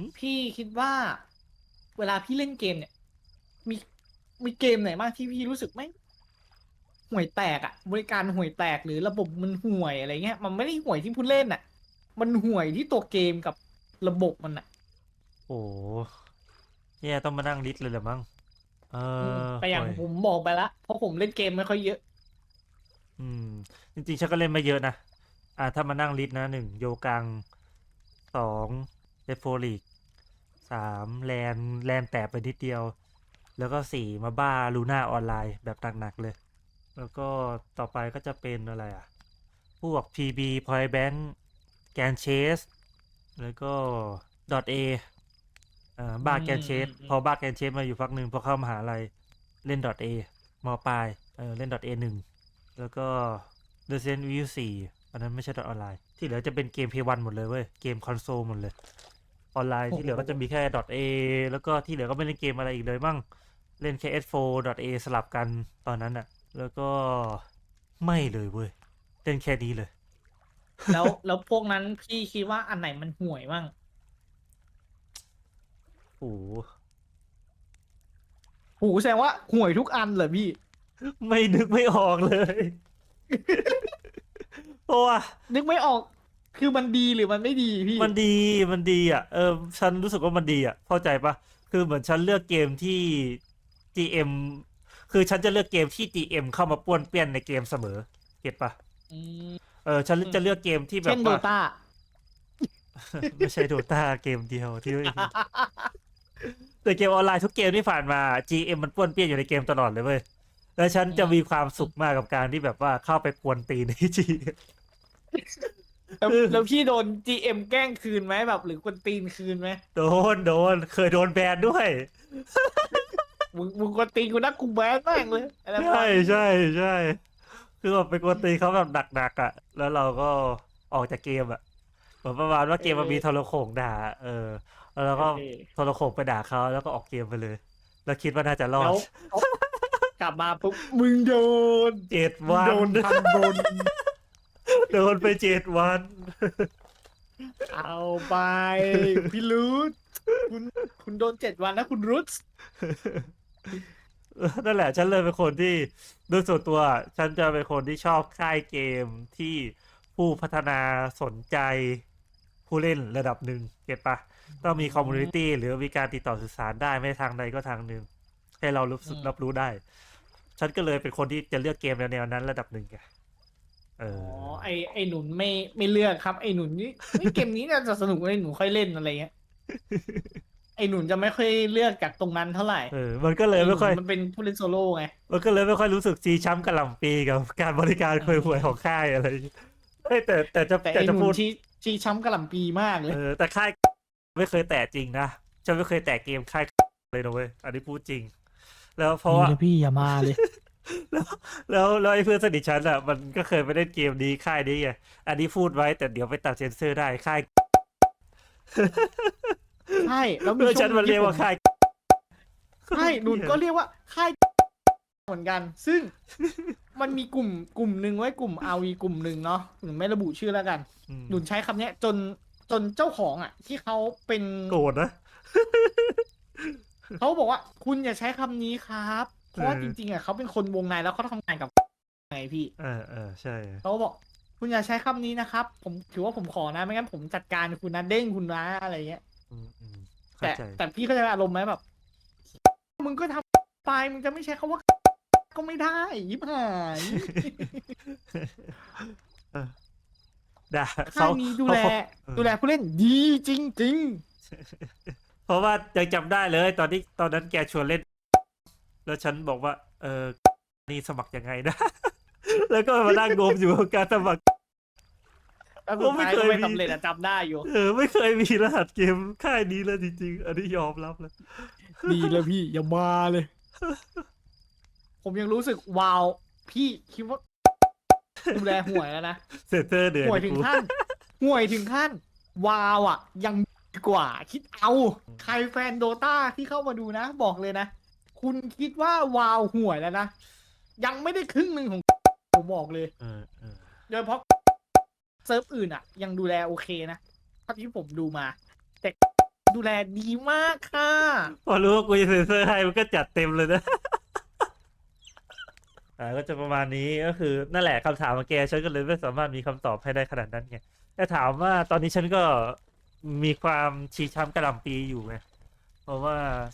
หึพี่คิดว่า เวลาพี่เล่นเกมเนี่ย มีมีเกมไหนบ้างที่พี่รู้สึกไม่ห่วยแตกอะบริการห่วยแตกหรือระบบมันห่วยอะไรเงี้ย มันไม่ได้ห่วยที่ผู้เล่นอะมันห่วยที่ตัวเกมกับระบบมันอะโอ้แย่ต้องมานั่งลิสต์เลยเหรอมั้งเออแต่อย่างโอ้ยผมบอกไปละเพราะผมเล่นเกมไม่ค่อยเยอะ อืม จริงๆฉันก็เล่นไม่เยอะนะ อ่า ถ้ามานั่งลิสต์นะหนึ่งโยกังสองเดฟโฟลิก สามแลนแลนแตะไปนิดเดียว แล้วก็สี่มาบ้าลูน่าออนไลน์แบบหนักๆเลย แล้วก็ต่อไปก็จะเป็นอะไรอะ พวก PB Point Bank แกนเชสแล้วก็ .a อ่าบ้าแกนเชสอืมอืมพอบ้าแกนเชสมาอยู่พักหนึ่งพอเข้ามหาลัยเล่น .a มปลายเออเล่น .a หนึ่งแล้วก็ Resident Evil 4อันนั้นไม่ใช่ดออนไลน์ ที่เหลือจะเป็นเกม P1 หมดเลยเว้ย เกมคอนโซลหมดเลย ออนไลน์ที่เหลือก็จะมีแค่ .a แล้วก็ที่เหลือก็ไม่เล่นเกมอะไรอีกเลยมั่งเล่นแค่ S4 .a สลับกันตอนนั้นอะแล้วก็ไม่เลยเว้ยเล่นแค่นี้เลย แล้วแล้วพวกนั้นพี่คิดว่าอันไหนมันห่วยบ้างโอ้โหหูแสดงว่าห่วยทุกอันเหรอพี่ ไม่นึกไม่ออกเลย เพราะว่านึกไม่ออก คือมันดีหรือมันไม่ดีพี่มันดีมันดีอะเออฉันรู้สึกว่ามันดีอะเข้าใจปะคือเหมือนฉันเลือกเกมที่ GM คือฉันจะเลือกเกมที่ GM เข้ามาป้วนเปี้ยนในเกมเสมอ เก็ตปะอืมเออฉันจะเลือกเกมที่แบเช่บนโดว่า ตา ไม่ใช่โดตาเกมเดียวที่ แต่เกมออนไลน์ทุกเกมที่ผ่านมา GM มันป้วนเปี้ยนอยู่ในเกมตลอดเลยเว้ยแล้วฉันจะมีความสุขมากกับการที่แบบว่าเข้าไปกวนตีนใน G แล้วแล้วพี่โดน GM แกล้งคืนไหมแบบ หรือคนตีนคืนไหมโดนโดน เคยโดนแบนด้วย มึงมึงคนตีนกูนักกูแบนแม่งเลยอะไรประมาใช่ณนี้ใช่ใช่คือแบบไปกวนตีนเขาแบบหนักๆอะ แล้วเราก็ออกจากเกมอะเหมือนประมาณว่าเกมมันมีโทรโขงด่า เออ แล้วเราก็โทรโขงไปด่าเขาแล้วก็ออกเกมไปเลยแล้วคิดว่าน่าจะรอแล้ดวเอากลับมาปุ๊บมึงโดนเจ็ดมึงวัน โดนทำบน โดนไปเจ็ดวัน เอาไป พี่รุธคุณคุณโดนเจ็ดวันนะคุณรุธนั่นแหละ ฉันเลยเป็นคนที่โดยส่วนตัว ฉันจะเป็นคนที่ชอบค่ายเกมที่ผู้พัฒนาสนใจผู้เล่นระดับหนึ่งเก็ตปะต้องมีคอมมูนิตี้หรือมีการติดต่อสื่อสารได้ไม่ทางใดก็ทางหนึ่งให้เรารู้สึกรับรู้ได้ ฉันก็เลยเป็นคนที่จะเลือกเกมแนวๆนั้นระดับหนึ่งไง เออ๋ออไอไอหนุนไม่ไม่เลือกครับไอหนุนนี่เฮ้ยเกมนี้น่าจะสนุกเลยหนูค่อยเล่นอะไรเงี้ยไอหนุนจะไม่ค่อยเลือกจากตรงนั้นเท่าไหร่เออ มันก็เลยไม่ค่อยหนุนมันเป็นผู้เล่นโซโล่ไงมันก็เลยไม่ค่อยรู้สึกจีช้ำกระหล่ำปีกับการบริการควยหวยของค่ายอะไรอย่างเงี้ยเอ้ยแต่แต่จะแต่ไอแต่หจะนุพูนด ที่ที่ช้ำกระหล่ำปีมากเลย เออแต่ค่ายไม่เคยแตะจริงนะฉันไม่เคยแตะเกมค่ายเลยนะเว้ยอันนี้พูดจริง แล้วเพราะว่า นี่นะพี่อย่ามาเลย แล้วแล้วแล้วไอ้เพื่อนสนิทฉันอะมันก็เคยไปเล่นเกมนี้ค่ายนี้ไงอันนี้พูดไว้แต่เดี๋ยวไปตัดเซนเซอร์ได้ค่าย ใช่แล้วมีเพื่อนช่ฉัวนงมันเรียกว่าที่ผค่าย ใช่หนุนก็เรียกว่าค่ายเหมือนกัน ซึ่งมันมีกลุ่มกลุ่มหนึ่งไว้กลุ่มอาวีกลุ่มหนึ่งเนาะหนุนไม่ระบุชื่อแล้วกัน อืมหนุนใช้คำเนี้ยจนจนเจ้าของอะ ที่เขาเป็น โกรธนะ เขาบอกว่าคุณอย่าใช้คำนี้ครับ เพราะว่าเออจริงๆอะเขาเป็นคนวงในแล้วเขาทำงานกับไงพี่เออเออใช่เขาบอก คุณอย่าใช้คำนี้นะครับ ผมถือว่าผมขอนะไม่งั้นผมจัดการคุณนะเด้งคุณนะอะไรเงี้ยอืมอืมเข้าแต่ใจแต่พี่เข้าใจอารมณ์ไหมแบบมึงก็ทำไปมึงจะไม่ใช้คำว่าก็ไม่ได้ยิบหายเออด่าค่ายนี้ดูแลเขาเออดูแลผู้เล่นดีจริงเพราะว่ายังจำได้เลย ตอนที่ตอนนั้นแกชวนเล่น แล้วฉันบอกว่า เออนี่สมัครยังไงนะ แล้วก็มานั่งงมอยู่กับการสมัครๆแล้วสุดผมไม่ท้ายเคก็ยไม่มีสำเร็จอะจำได้อยู่ เออ ไม่เคยมีรหัสเกมค่ายนี้เลยจริงๆ อันนี้ยอมรับเลยดีแล้วพี่อย่ามาเลย ผมยังรู้สึกว้าว พี่คิดว่าดูแลห่วยแล้วนะเซนเตอร์เดือดห่วยถึงขั้นห่วยถึงขั้นวาวอะ ยังดีกว่า คิดเอา ใครแฟนโดตาที่เข้ามาดูนะ บอกเลยนะ คุณคิดว่าวาวห่วยแล้วนะ ยังไม่ได้ครึ่งหนึ่งของผมบอกเลย เออเออโดยเฉพาะเซิร์ฟอื่นอะ ยังดูแลโอเคนะเท่าที่ผมดูมา แต่ดูแลดีมากค่ะ พอรู้ว่ากูจะเซ็นเซอร์ให้มันก็จัดเต็มเลยนะ อ่าก็จะประมาณนี้ก็คือนั่นแหละคำถามของแกฉันก็เลยไม่สามารถมีคำตอบให้ได้ขนาดนั้นไงแต่ถามว่าตอนนี้ฉันก็มีความชีช้ำกระหล่ำปีอยู่ไงเพราะว่า